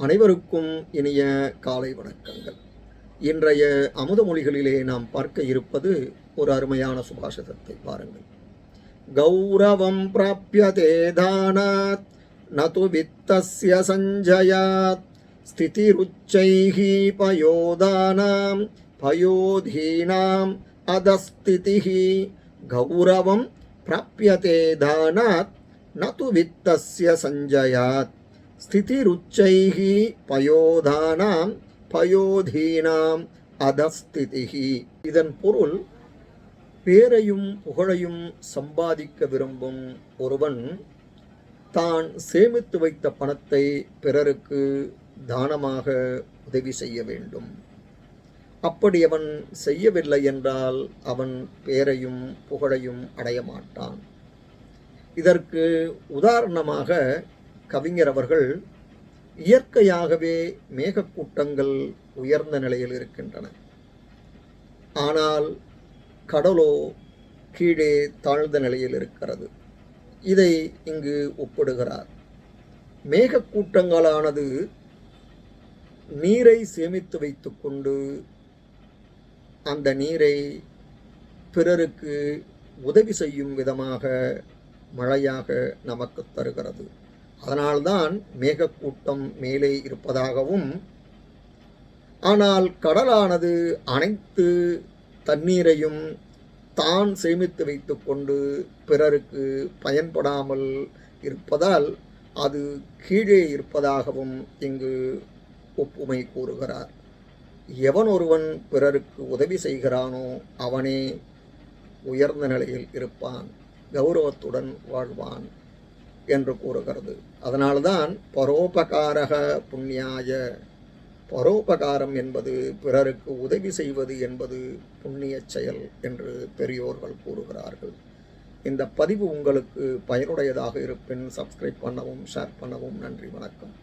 அனைவருக்கும் இனிய காலை வணக்கங்கள். இன்றைய அமுத மொழிகளிலே நாம் பார்க்க இருப்பது ஒரு அருமையான சுபாஷிதத்தை பாருங்கள். கௌரவம் பிராபியதே தானாத் நது வித்தஸ்ய சஞ்சயாத் ஸ்திதிருச்சைஹி பயோதானாம் பயோதீனாம் அதஸ்திதிஹி. கௌரவம் பிராபியதே தானாத் நது வித்தஸ்ய சஞ்சயாத். ஸ்திதிருச்சைஹி பயோதானாம் பயோதீனாம் அதஸ்திதிஹி இதன் பொருள் பேரையும் புகழையும் சம்பாதிக்க விரும்பும் ஒருவன் தான் சேமித்து வைத்த பணத்தை பிறருக்கு தானமாக உதவி செய்ய வேண்டும். அப்படி அவன் செய்யவில்லை என்றால் அவன் பேரையும் புகழையும் அடைய மாட்டான். இதற்கு உதாரணமாக கவிஞர் அவர்கள் இயற்கையாகவே மேகக்கூட்டங்கள் உயர்ந்த நிலையில் இருக்கின்றன. ஆனால் கடலோ கீழே தாழ்ந்த நிலையில் இருக்கிறது. இதை இங்கு ஒப்பிடுகிறார். மேகக்கூட்டங்களானது நீரை சேமித்து வைத்துக்கொண்டு அந்த நீரை பிறருக்கு உதவி செய்யும் விதமாக மழையாக நமக்கு தருகிறது. அதனால்தான் மேகக்கூட்டம் மேலே இருப்பதாகவும் ஆனால் கடலானது அனைத்து தண்ணீரையும் தான் சேமித்து வைத்துக்கொண்டு பிறருக்கு பயன்படாமல் இருப்பதால் அது கீழே இருப்பதாகவும் இங்கு ஒப்புமை கூறுகிறார். எவன் ஒருவன் பிறருக்கு உதவி செய்கிறானோ அவனே உயர்ந்த நிலையில் இருப்பான் கௌரவத்துடன் வாழ்வான். என்று கூறுகிறது. அதனால்தான் பரோபகாரக புண்ணியாய பரோபகாரம் என்பது பிறருக்கு உதவி செய்வது என்பது புண்ணிய செயல் என்று பெரியோர்கள் கூறுகிறார்கள். இந்த பதிவு உங்களுக்கு பயனுடையதாக இருப்பின் சப்ஸ்கிரைப் பண்ணவும் ஷேர் பண்ணவும் நன்றி வணக்கம்.